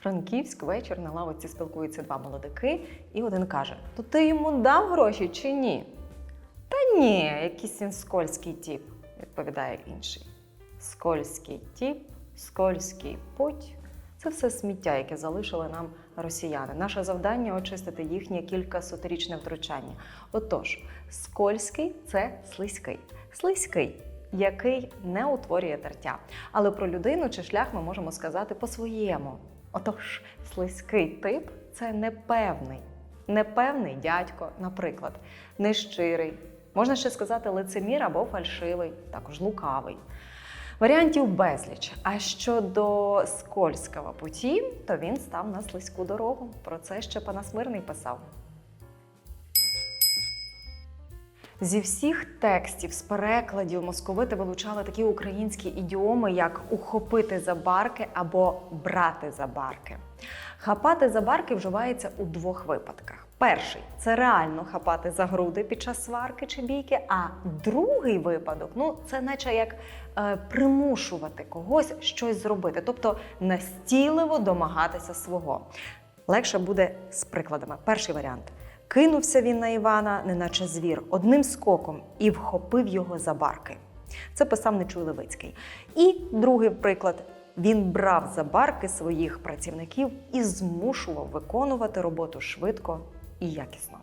Івано-Франківськ вечір на лавочці спілкуються два молодики, і один каже: То ти йому дав гроші чи ні? Та ні, якийсь він скользький тіп, відповідає інший. Скользький тіп, скользький путь. Це все сміття, яке залишили нам росіяни. Наше завдання очистити їхнє кількасоторічне втручання. Отож, скользький це слизький. Слизький, який не утворює тертя. Але про людину чи шлях ми можемо сказати по-своєму. Отож, слизький тип це непевний. Непевний дядько, наприклад, нещирий. Можна ще сказати лицемір або фальшивий, також лукавий. Варіантів безліч. А щодо скользкого путі, то він став на слизьку дорогу. Про це ще Панасмирний писав. Зі всіх текстів з перекладів московити вилучали такі українські ідіоми, як ухопити за барки або брати за барки. Хапати за барки вживається у двох випадках. Перший це реально хапати за груди під час сварки чи бійки. А другий випадок ну це наче як е, примушувати когось щось зробити, тобто настійливо домагатися свого. Легше буде з прикладами. Перший варіант. Кинувся він на Івана, неначе звір, одним скоком і вхопив його за барки. Це писав Нечуй Левицький. І другий приклад. Він брав за барки своїх працівників і змушував виконувати роботу швидко і якісно.